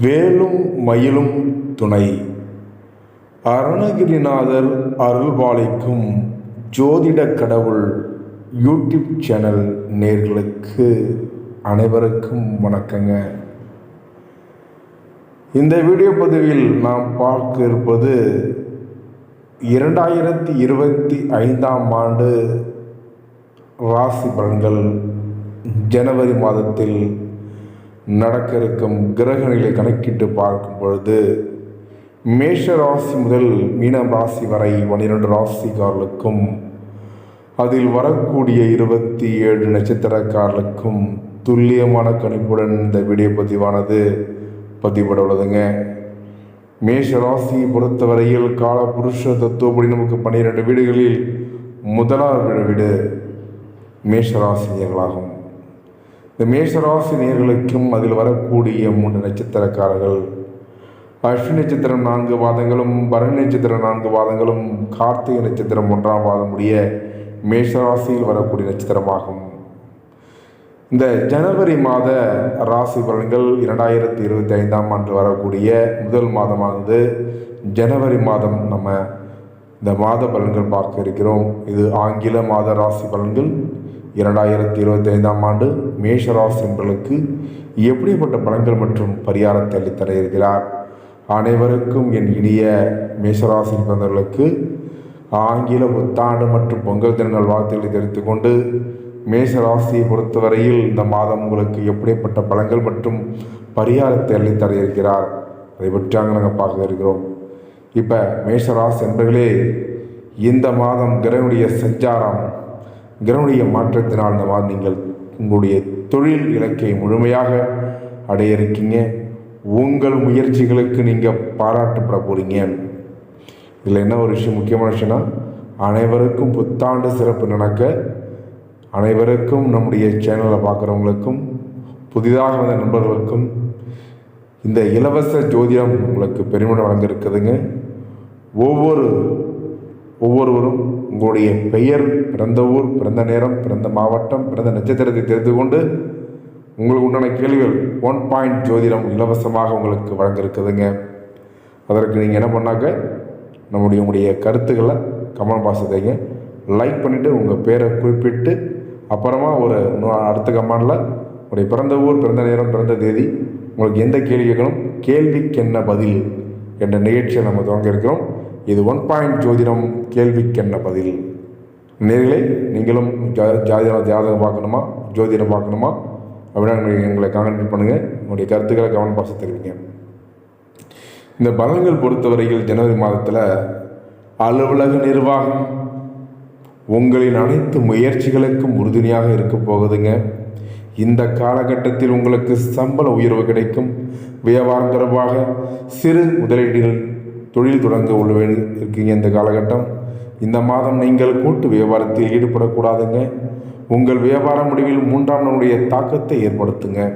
வேலும் மயிலும் துணை. அருணகிரிநாதர் அருள்பாலிக்கும் ஜோதிட கடவுள் யூடியூப் சேனல் நேர்களுக்கு அனைவருக்கும் வணக்கங்க. இந்த வீடியோ பதிவில் நாம் பார்க்க இருப்பது இரண்டாயிரத்தி இருபத்தி ஐந்தாம் ஆண்டு ராசி பலன்கள் ஜனவரி மாதத்தில் நடக்க இருக்கும் கிரகங்களை கணக்கிட்டு பார்க்கும் பொழுது மேஷ ராசி முதல் மீனம் ராசி வரை பன்னிரெண்டு ராசிக்காரர்களுக்கும் அதில் வரக்கூடிய இருபத்தி ஏழு நட்சத்திரக்காரர்களுக்கும் துல்லியமான கணிப்புடன் இந்த வீடியோ பதிவானது பதிவிட உள்ளதுங்க மேஷ ராசியை பொறுத்தவரையில் கால புருஷ தத்துவப்படி நமக்கு பன்னிரெண்டு வீடுகளில் முதலாவது வீடு மேஷ ராசினியர்களாகும். இந்த மேஷராசி நேர்களுக்கும் அதில் வரக்கூடிய மூன்று நட்சத்திரக்காரர்கள். அஸ்வினி நட்சத்திரம் நான்கு வாதங்களும் பரணி நட்சத்திரம் நான்கு வாதங்களும் கார்த்திகை நட்சத்திரம் ஒன்றாம் வாதம் உடைய மேஷராசியில் வரக்கூடிய நட்சத்திரமாகும். இந்த ஜனவரி மாத ராசி பலன்கள் இரண்டாயிரத்தி இருபத்தி ஐந்தாம் ஆண்டு வரக்கூடிய முதல் மாதமானது ஜனவரி மாதம் நம்ம இந்த மாத பலன்கள் பார்க்க இருக்கிறோம். இது ஆங்கில மாத ராசி பலன்கள் இரண்டாயிரத்தி இருபத்தி ஐந்தாம் ஆண்டு மேஷராசி என்பவர்களுக்கு எப்படிப்பட்ட பலன்கள் மற்றும் பரிகாரத்தை அளித்தர இருக்கிறார்? அனைவருக்கும் என் இனிய மேஷராசி பிறந்தவர்களுக்கு ஆங்கில புத்தாண்டு மற்றும் பொங்கல் தினங்கள் வாழ்த்துக்களை தெரிவித்துக் கொண்டு மேஷ ராசியை பொறுத்தவரையில் இந்த மாதம் உங்களுக்கு எப்படிப்பட்ட பலங்கள் மற்றும் பரிகாரத்தை அள்ளித்தர இருக்கிறார்? அதை பற்றியாக நாங்கள் பார்க்க இருக்கிறோம். இப்போ மேஷராசி என்பர்களே இந்த மாதம் கிரகனுடைய சஞ்சாரம் கிரகனுடைய மாற்றத்தினால் இந்த மாதம் நீங்கள் உங்களுடைய தொழில் இலக்கை முழுமையாக அடைய இருக்கீங்க உங்கள் முயற்சிகளுக்கு நீங்கள் பாராட்டப்பட போகிறீங்க இதில் என்ன ஒரு விஷயம் முக்கியமான விஷயம்னா அனைவருக்கும் புத்தாண்டு சிறப்பு நடக்க அனைவருக்கும் நம்முடைய சேனலை பார்க்குறவங்களுக்கும் புதிதாக வந்த நண்பர்களுக்கும் இந்த இலவச ஜோதிடம் உங்களுக்கு பெருமிடம் வழங்க இருக்குதுங்க. ஒவ்வொரு ஒவ்வொருவரும் உங்களுடைய பெயர் பிறந்த ஊர் பிறந்த நேரம் பிறந்த மாவட்டம் பிறந்த நட்சத்திரத்தை தெரிந்து கொண்டு உங்களுக்கு உண்டான கேள்விகள் ஒன் பாயிண்ட் ஜோதிடம் இலவசமாக உங்களுக்கு வழங்க இருக்குதுங்க அதற்கு நீங்கள் என்ன பண்ணாக்க நம்முடைய உங்களுடைய கருத்துக்களை கமெண்ட் பாக்ஸ் லைக் பண்ணிவிட்டு உங்கள் பேரை குறிப்பிட்டு அப்புறமா ஒரு அடுத்த கமெண்டில் உங்களுடைய பிறந்த ஊர் பிறந்த நேரம் பிறந்த தேதி உங்களுக்கு எந்த கேள்வி கேட்கணும் கேள்விக்கு என்ன பதில் என்ற நிகழ்ச்சியை நம்ம துவங்க இருக்கிறோம். இது ஒன் பாயிண்ட் ஜோதிடம் கேள்விக்கென்ன பதில். நேர்களே நீங்களும் ஜா ஜாதிரம் ஜாதகம் பார்க்கணுமா? ஜோதிடம் பார்க்கணுமா? அப்படின்னா எங்களை- எங்களை கான்டாக்ட் பண்ணுங்கள் உங்களுடைய கருத்துக்களை கவனம் பாச தெரிவிங்க. இந்த பலன்கள் பொறுத்தவரையில் ஜனவரி மாதத்தில் அலுவலக நிர்வாகம் உங்களின் அனைத்து முயற்சிகளுக்கும் உறுதுணையாக இருக்க போகுதுங்க. இந்த காலகட்டத்தில் உங்களுக்கு சம்பள உயர்வு கிடைக்கும். வியாபாரம் தொடர்பாக சிறு முதலீடுகள் தொழில் தொடங்க உள்ள இருக்கீங்க இந்த காலகட்டம். இந்த மாதம் நீங்கள் கூட்டு வியாபாரத்தில் ஈடுபடக்கூடாதுங்க. உங்கள் வியாபார முடிவில் மூன்றாம் நபருடைய தாக்கத்தை ஏற்படுத்துங்க.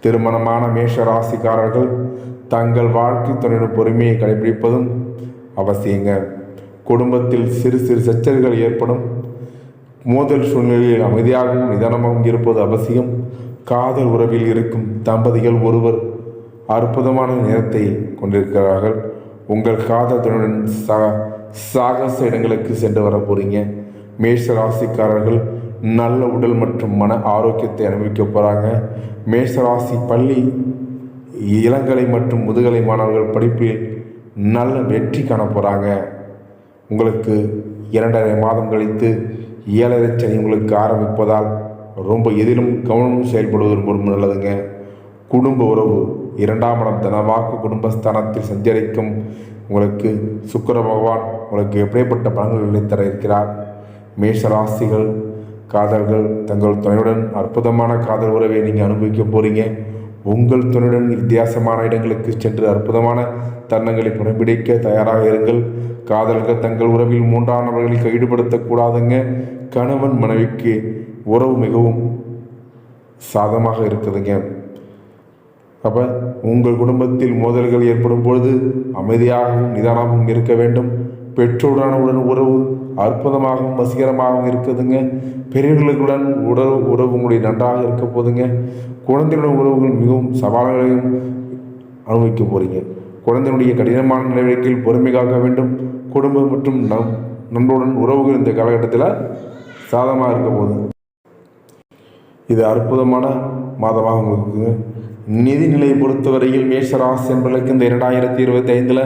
திருமணமான மேஷ ராசிக்காரர்கள் தங்கள் வாழ்க்கை துணையுடன் பொறுமையை கடைபிடிப்பதும் அவசியங்க. குடும்பத்தில் சிறு சிறு சச்சர்கள் ஏற்படும். மோதல் சூழ்நிலையில் அமைதியாகவும் நிதானமாகவும் இருப்பது அவசியம். காதல் உறவில் இருக்கும் தம்பதிகள் ஒருவர் அற்புதமான நேரத்தை கொண்டிருக்கிறார்கள். உங்கள் காதலுடன் சா சாகச இடங்களுக்கு சென்று வர போகிறீங்க மேஷ ராசிக்காரர்கள் நல்ல உடல் மற்றும் மன ஆரோக்கியத்தை அனுபவிக்க போகிறாங்க மேஷ ராசி பள்ளி இளங்கலை மற்றும் முதுகலை மாணவர்கள் படிப்பில் நல்ல வெற்றி காண போகிறாங்க உங்களுக்கு இரண்டரை மாதம் கழித்து ஏழரை சனி உங்களுக்கு ஆரம்பிப்பதால் ரொம்ப எதிலும் கவனம் செயல்படுவது ரொம்ப நல்லதுங்க. குடும்ப உறவு இரண்டாம் இடம் தனவாக்கு குடும்பஸ்தானத்தில் சஞ்சரிக்கும் உங்களுக்கு சுக்கர பகவான் உங்களுக்கு எப்படிப்பட்ட பலன்களை தர இருக்கிறார்? மேஷ ராசிகள் காதல்கள் தங்கள் துணையுடன் அற்புதமான காதல் உறவை நீங்கள் அனுபவிக்க போகிறீங்க உங்கள் துணையுடன் வித்தியாசமான இடங்களுக்கு சென்று அற்புதமான தருணங்களை புறம்பிடிக்க தயாராக இருங்கள். காதல்கள் தங்கள் உறவில் மூன்றாம் நபர்களுக்கு ஈடுபடுத்தக்கூடாதுங்க கணவன் மனைவிக்கு உறவு மிகவும் சாதமாக இருக்குதுங்க. அப்போ உங்கள் குடும்பத்தில் மோதல்கள் ஏற்படும் பொழுது அமைதியாகவும் நிதானமாகவும் இருக்க வேண்டும். பெற்றோருடன் உடன் உறவு அற்புதமாகவும் வசீகரமாகவும் இருக்குதுங்க. பெரியவர்களுடன் உறவு உறவு உங்களுடைய நன்றாக இருக்க போதுங்க. குழந்தைகளுடன் உறவுகள் மிகவும் சவால்களையும் அனுபவிக்க போகிறீங்க குழந்தையுடைய கடினமான நடவடிக்கையில் பொறுமை காக்க வேண்டும். குடும்பம் மற்றும் நம் நண்பருடன் உறவுகள் இந்த காலகட்டத்தில் சாதமாக இருக்க போகுது. இது அற்புதமான மாதமாக உங்களுக்கு நிதிநிலையை பொறுத்தவரையில் மேஷராசி என்பதற்கு இந்த இரண்டாயிரத்தி இருபத்தி ஐந்தில்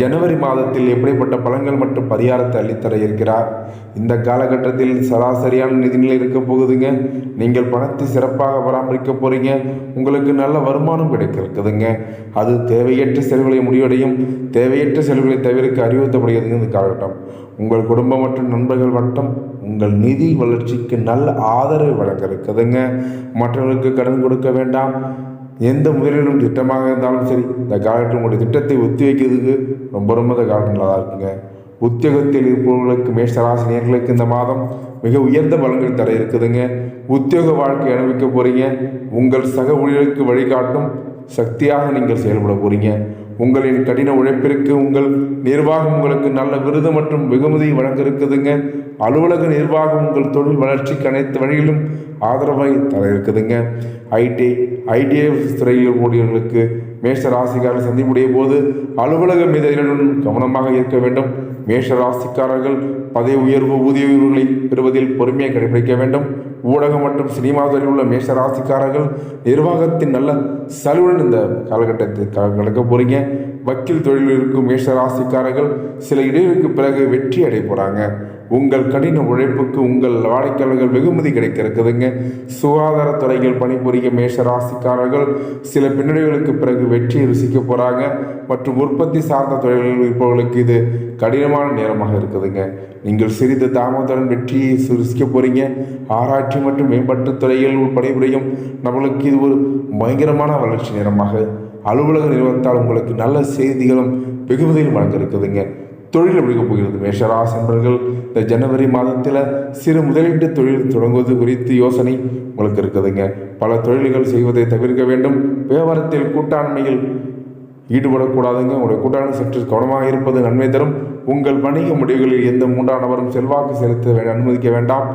ஜனவரி மாதத்தில் எப்படிப்பட்ட பலன்கள் மற்றும் பரிகாரத்தை அள்ளித்தர இருக்கிறார்? இந்த காலகட்டத்தில் சராசரியான நிதிநிலை இருக்க போகுதுங்க. நீங்கள் பணத்தை சிறப்பாக பராமரிக்க போகிறீங்க உங்களுக்கு நல்ல வருமானம் கிடைக்க இருக்குதுங்க அது தேவையற்ற செலவுகளை முடிவடையும். தேவையற்ற செலவுகளை தவிர்க்க அறிவுறுத்தப்படுகிறதுங்க இந்த காலகட்டம். உங்கள் குடும்பம் மற்றும் நண்பர்கள் வட்டம் உங்கள் நிதி வளர்ச்சிக்கு நல்ல ஆதரவு வழங்க இருக்குதுங்க. மற்றவர்களுக்கு கடன் கொடுக்க வேண்டாம். எந்த முதலீடும் திட்டமாக இருந்தாலும் சரி இந்த காலகட்டம் உங்களுடைய திட்டத்தை ஒத்தி வைக்கிறதுக்கு ரொம்ப ரொம்ப இந்த காலகட்டம் நல்லா இருக்குங்க. உத்தியோகத்தில் இருப்பவர்களுக்கு மேஷராசினியர்களுக்கு இந்த மாதம் மிக உயர்ந்த பலன்கள் தர இருக்குதுங்க. உத்தியோக வாழ்க்கை அனுபவிக்க போகிறீங்க உங்கள் சக ஊழியர்களுக்கு வழிகாட்டும் சக்தியாக நீங்கள் செயல்பட போகிறீங்க உங்களின் கடின உழைப்பிற்கு உங்கள் நிர்வாகம் உங்களுக்கு நல்ல விருது மற்றும் வெகுமதி வழங்க இருக்குதுங்க அலுவலக நிர்வாகம் உங்கள் தொழில் வளர்ச்சிக்கு அனைத்து வழியிலும் ஆதரவாய் தர இருக்குதுங்க ஐடி ஐடிஎஃப் துறையில் கூடியவர்களுக்கு மேஷ ராசிக்காரர்கள் சந்திப்புடைய போது அலுவலக மீதுடன் கவனமாக இருக்க வேண்டும். மேஷ ராசிக்காரர்கள் பதவி உயர்வு ஊதிய உயர்வுகளை பெறுவதில் பொறுமையை கடைபிடிக்க வேண்டும். ஊடகம் மற்றும் சினிமா துறையில் உள்ள மேஷ ராசிக்காரர்கள் நிர்வாகத்தின் நல்ல சலுவுடன் இந்த காலகட்டத்தில் க- கடக்க வக்கீல் தொழிலில் இருக்கும் மேஷ ராசிக்காரர்கள் சில இடைவெளிக்கு பிறகு வெற்றி அடைய போகிறாங்க உங்கள் கடின உழைப்புக்கு உங்கள் வாடிக்கையாளர்கள் வெகுமதி கிடைக்க இருக்குதுங்க சுகாதாரத்துறையில் பணிபுரியும் மேஷ ராசிக்காரர்கள் சில பின்னடைவுகளுக்கு பிறகு வெற்றியை ருசிக்க போகிறாங்க மற்றும் உற்பத்தி சார்ந்த தொழில்களில் இருப்பவர்களுக்கு இது கடினமான நேரமாக இருக்குதுங்க. நீங்கள் சிறிது தாமதத்துடன் வெற்றியை ருசிக்க போகிறீங்க ஆராய்ச்சி மற்றும் மேம்பட்ட துறையில் பணிபுரியும் நம்மளுக்கு இது ஒரு பயங்கரமான வளர்ச்சி நேரமாக அலுவலக நிறுவனத்தால் உங்களுக்கு நல்ல செய்திகளும் வெகுமதியும் வழங்க இருக்குதுங்க. தொழில் எப்படி போகிறது? மேஷராசி இந்த ஜனவரி மாதத்தில் சிறு முதலீட்டு தொழில் தொடங்குவது குறித்து யோசனை உங்களுக்கு இருக்குதுங்க. பல தொழில்கள் செய்வதை தவிர்க்க வேண்டும். வியாபாரத்தில் கூட்டாண்மையில் ஈடுபடக்கூடாதுங்க. உங்களுடைய கூட்டாளி சற்று கவனமாக இருப்பது நன்மை தரும். உங்கள் வணிக முடிவுகளில் எந்த மூன்றாம் நபரும் செல்வாக்கு செலுத்த அனுமதிக்க வேண்டாம்.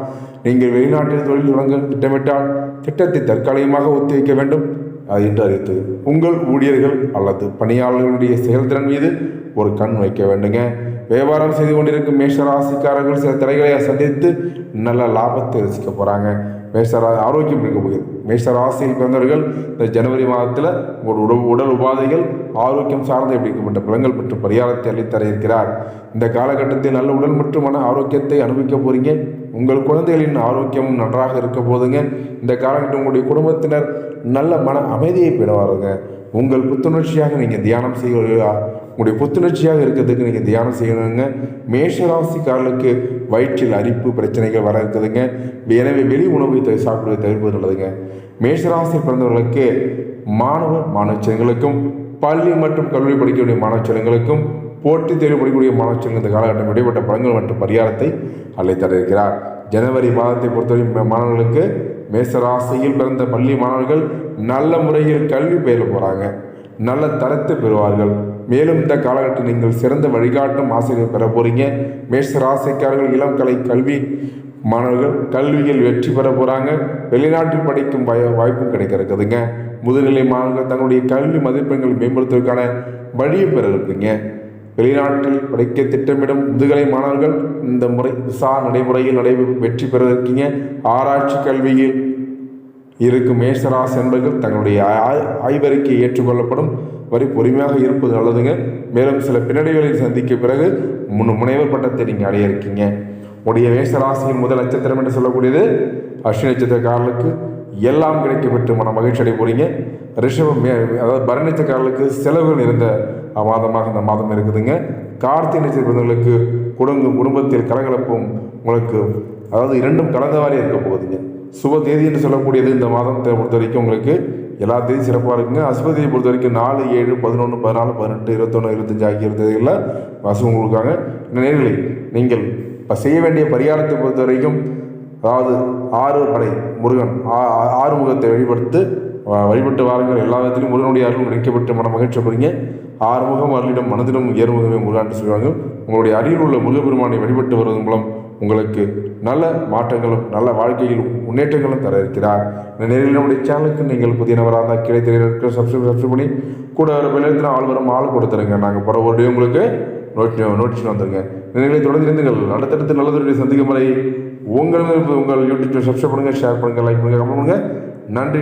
நீங்கள் வெளிநாட்டில் தொழில் தொடங்க திட்டமிட்டால் திட்டத்தை தற்காலிகமாக ஒத்திவைக்க வேண்டும். அது என்று அறிவித்தது. உங்கள் ஊழியர்கள் அல்லது பணியாளர்களுடைய செயல்திறன் மீது ஒரு கண் வைக்க வேண்டுங்க. வியாபாரம் செய்து கொண்டிருக்கும் மேஷராசிக்காரர்கள் சில தடைகளை சந்தித்து நல்ல லாபத்தை ரசிக்க போகிறாங்க மேஷரா ஆரோக்கியம் இருக்க போகிறது. மேஷராசியில் பிறந்தவர்கள் இந்த ஜனவரி மாதத்தில் உங்கள் உடல் உடல் உபாதைகள் ஆரோக்கியம் சார்ந்த எப்படிப்பட்ட பலங்கள் மற்றும் பரிகாரத்தை அளித்தர இருக்கிறார். இந்த காலகட்டத்தில் நல்ல உடல் மற்றும் மன ஆரோக்கியத்தை அனுபவிக்க போறீங்க. உங்கள் குழந்தைகளின் ஆரோக்கியம் நன்றாக இருக்க போதுங்க. இந்த காலகட்டம் உங்களுடைய குடும்பத்தினர் நல்ல மன அமைதியை பெறுவாருங்க உங்கள் புத்துணர்ச்சியாக நீங்கள் தியானம் செய்ய உங்களுடைய புத்துணர்ச்சியாக இருக்கிறதுக்கு நீங்கள் தியானம் செய்யணுங்க. மேஷராசிக்காரர்களுக்கு வயிற்றில் அரிப்பு பிரச்சனைகள் வர இருக்குதுங்க. எனவே வெளி உணவை த- சாப்பிடுவதை தவிர்ப்பது நல்லதுங்க. மேஷராசி பிறந்தவர்களுக்கு மாணவ மாணவச்சங்களுக்கும் பள்ளி மற்றும் கல்லூரி படிக்கக்கூடிய மாணவச்சங்களுக்கும் போட்டித் தேர்வு படிக்கக்கூடிய மாணவச்சங்கள் இந்த காலகட்டம் இடைப்பட்ட பலன்கள் மற்றும் பரிகாரத்தை அளித்தர இருக்கிறார் ஜனவரி மாதத்தை பொறுத்தவரை மாணவர்களுக்கு மேசராசியில் பிறந்த பள்ளி மாணவர்கள் நல்ல முறையில் கல்வி பயில போகிறாங்க நல்ல தரத்தை பெறுவார்கள். மேலும் இந்த காலகட்டத்தில் நீங்கள் சிறந்த வழிகாட்டும் ஆசிரியர் பெற போறீங்க. மேஷ ராசிக்காரர்கள் இளம் கலை கல்வி மாணவர்கள் கல்வியில் வெற்றி பெற போகிறாங்க வெளிநாட்டில் படிக்கும் வாய் வாய்ப்பும் கிடைக்க இருக்குதுங்க முதுநிலை மாணவர்கள் தங்களுடைய கல்வி மதிப்பெண்கள் மேம்படுத்துவதற்கான வழியை பெற இருக்குங்க வெளிநாட்டில் படிக்க திட்டமிடும் முதுகலை மாணவர்கள் இந்த முறை விசா நடைமுறையில் நடை வெற்றி பெற இருக்கீங்க ஆராய்ச்சி கல்வியில் இருக்கும் மேஷராசி என்பர்கள் தங்களுடைய ஆய்- ஆய்வறிக்கை ஏற்றுக்கொள்ளப்படும். வரை பொறுமையாக இருப்பது நல்லதுங்க. மேலும் சில பின்னடைவுகளை சந்திக்க பிறகு முன் முனைவர் பட்டத்தை நீங்கள் அடைய இருக்கீங்க. உடைய மேஷராசியின் முதல் நட்சத்திரம் என்று சொல்லக்கூடியது அஸ்வினி நட்சத்திரக்காரர்களுக்கு எல்லாம் கிடைக்கப்பட்டு மன மகிழ்ச்சி அடைய போறீங்க. ரிஷபம் மே- அதாவது பரணி நட்சத்திரக்காரர்களுக்கு செலவுகள் இருந்த மாதமாக இந்த மாதம் இருக்குதுங்க. கார்த்திகை நட்சத்திரங்களுக்கு குடும்பம் குடும்பத்தில் கலகலப்பும் உங்களுக்கு அதாவது இரண்டும் கலந்தவாறே இருக்க போகுதுங்க. சுப தேதி என்று சொல்லக்கூடியது இந்த மாதத்தை பொறுத்த வரைக்கும் உங்களுக்கு எல்லா தேதியும் சிறப்பாக இருக்குங்க. அசுபதியை பொறுத்த வரைக்கும் நாலு ஏழு பதினொன்று பதினாலு பதினெட்டு இருபத்தொன்று இருபத்தஞ்சு ஆகிய தேதிகளில் அசுபம் கொடுக்காங்க நேர்களை நீங்கள் இப்போ செய்ய வேண்டிய பரிகாரத்தை பொறுத்த வரைக்கும் அதாவது ஆறு படை முருகன் ஆ- ஆ- ஆறு முகத்தை வழிபடுத்து வ- வழிபட்டு வாருங்கள். எல்லா விதத்திலும் முருகனுடைய அருள் நினைக்கப்பட்டு மன மகிழ்ச்சி போறீங்க ஆறுமுகம் அருளிடம் மனதிலும் ஏறுமுகமே முருகான்னு சொல்லுவாங்க உங்களுடைய அருகில் உள்ள முருகப்பெருமானை வழிபட்டு வருவதன் மூலம் உங்களுக்கு நல்ல மாற்றங்களும் நல்ல வாழ்க்கையில் முன்னேற்றங்களும் தர இருக்கிறார் இந்த நேரில் நம்முடைய சேனலுக்கு நீங்கள் புதிய நபராக இருந்தால் கீழே தெரிய சப்ஸ்கிரைப் சப்ஸ்கிரைப் பண்ணி கூட ஒரு வெளியத்தில் ஆள் வரும் ஆள் கொடுத்துருங்க நாங்கள் போகிற ஒரு உங்களுக்கு நோட்டி நோட்டிஷன் வந்துருங்க. இந்த தொடர்ந்து இருந்துங்கள் அடுத்தடுத்து நல்லதுடைய சந்திக்கும் வரை உங்கள் உங்கள் யூடியூப் சப்ஸ்கிரைப் பண்ணுங்கள் ஷேர் பண்ணுங்கள் லைக் பண்ணுங்கள் கமெண்ட் பண்ணுங்கள் நன்றி.